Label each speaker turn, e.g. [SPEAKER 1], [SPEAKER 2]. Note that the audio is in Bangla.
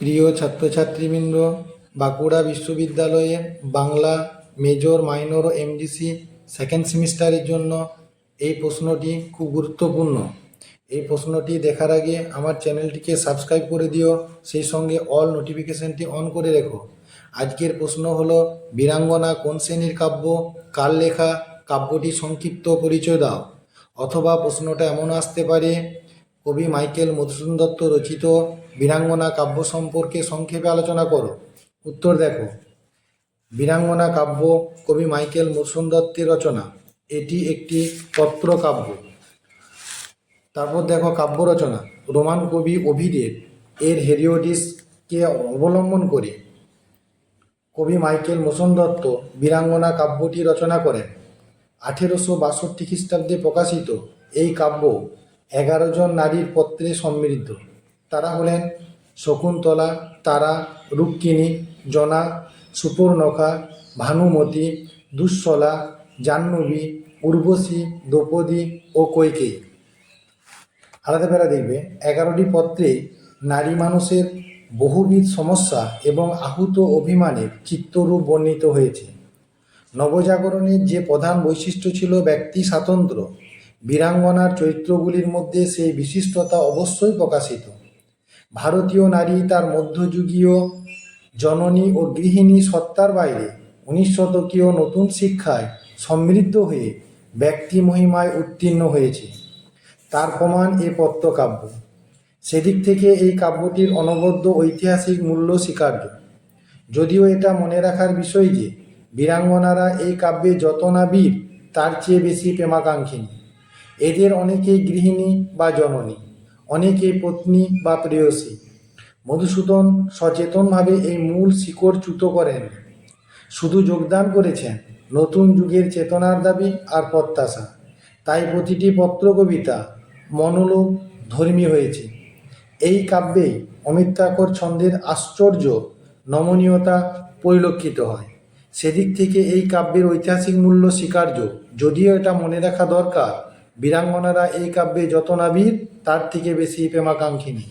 [SPEAKER 1] প্রিয় ছাত্রছাত্রীবৃন্দ, বাঁকুড়া বিশ্ববিদ্যালয়ে বাংলা মেজর, মাইনর ও এমডিসি সেকেন্ড সেমিস্টারের জন্য এই প্রশ্নটি খুব গুরুত্বপূর্ণ। এই প্রশ্নটি দেখার আগে আমার চ্যানেলটিকে সাবস্ক্রাইব করে দিও, সেই সঙ্গে অল নোটিফিকেশনটি অন করে রেখো। আজকের প্রশ্ন হলো, বীরাঙ্গনা কোন শ্রেণির কাব্য? কার লেখা? কাব্যটি সংক্ষিপ্ত পরিচয় দাও। অথবা প্রশ্নটা এমন আসতে পারে কবি মাইকেল মধুসূদন দত্ত রচিত বীরাঙ্গনা কাব্য সম্পর্কে সংক্ষেপে আলোচনা করো। উত্তর দেখো। বীরাঙ্গনা কাব্য, কবি মাইকেল মধুসূদন দত্তের রচনা। এটি একটি পত্র কাব্য তারপর দেখো কাব্য রচনা। রোমান কবি অভিদেব এর হেরিওডিসকে অবলম্বন করে কবি মাইকেল মোসন দত্ত বীরাঙ্গনা কাব্যটি রচনা করেন। আঠেরোশো বাষট্টি খ্রিস্টাব্দে প্রকাশিত এই কাব্য এগারো জন নারীর পত্রে সমৃদ্ধ। তারা হলেন শকুন্তলা, তারা রুক্মিণী জনা সুপর্ণখা ভানুমতি দুঃশলা জাহ্নবী, উর্বশী, দ্রৌপদী ও কৈকেয়ী। আলাদা বেলা দেখবে, এগারোটি পত্রে নারী মানুষের বহুবিধ সমস্যা এবং আহুত অভিমানের চিত্তরূপ বর্ণিত হয়েছে। নবজাগরণের যে প্রধান বৈশিষ্ট্য ছিল ব্যক্তি স্বাতন্ত্র বীরাঙ্গনার চরিত্রগুলির মধ্যে সেই বিশিষ্টতা অবশ্যই প্রকাশিত। ভারতীয় নারী তার মধ্যযুগীয় জননী ও গৃহিণী সত্তার বাইরে উনিশ শতকীয় নতুন শিক্ষায় সমৃদ্ধ হয়ে ব্যক্তি মহিমায় উত্তীর্ণ হয়েছে। তার প্রমাণ এ পত্রকাব্য। সেদিক থেকে এই কাব্যটির অনবদ্য ঐতিহাসিক মূল্য স্বীকার্য। যদিও এটা মনে রাখার বিষয় যে, বীরাঙ্গনারা এই কাব্যে যত না বীর তার চেয়ে বেশি প্রেমাকাঙ্ক্ষিনী এদের অনেকেই গৃহিণী বা জননী, অনেকেই পত্নী বা প্রেয়সী। মধুসূদন সচেতনভাবে এই মূল শিকড় চ্যুত করেন। শুধু যোগদান করেছেন, নতুন যুগের চেতনার দাবি আর প্রত্যাশা। তাই প্রতিটি পত্র কবিতা মনোলোক ধর্মী হয়েছে। এই কাব্যেই অমিত্রাকর ছন্দের আশ্চর্য নমনীয়তা পরিলক্ষিত হয়। সেদিক থেকে এই কাব্যের ঐতিহাসিক মূল্য স্বীকার্য, যদিও এটা মনে রাখা দরকার বীরাঙ্গনারা এই কাব্যে যত নাবির তার থেকে বেশি প্রেমাকাঙ্ক্ষিনী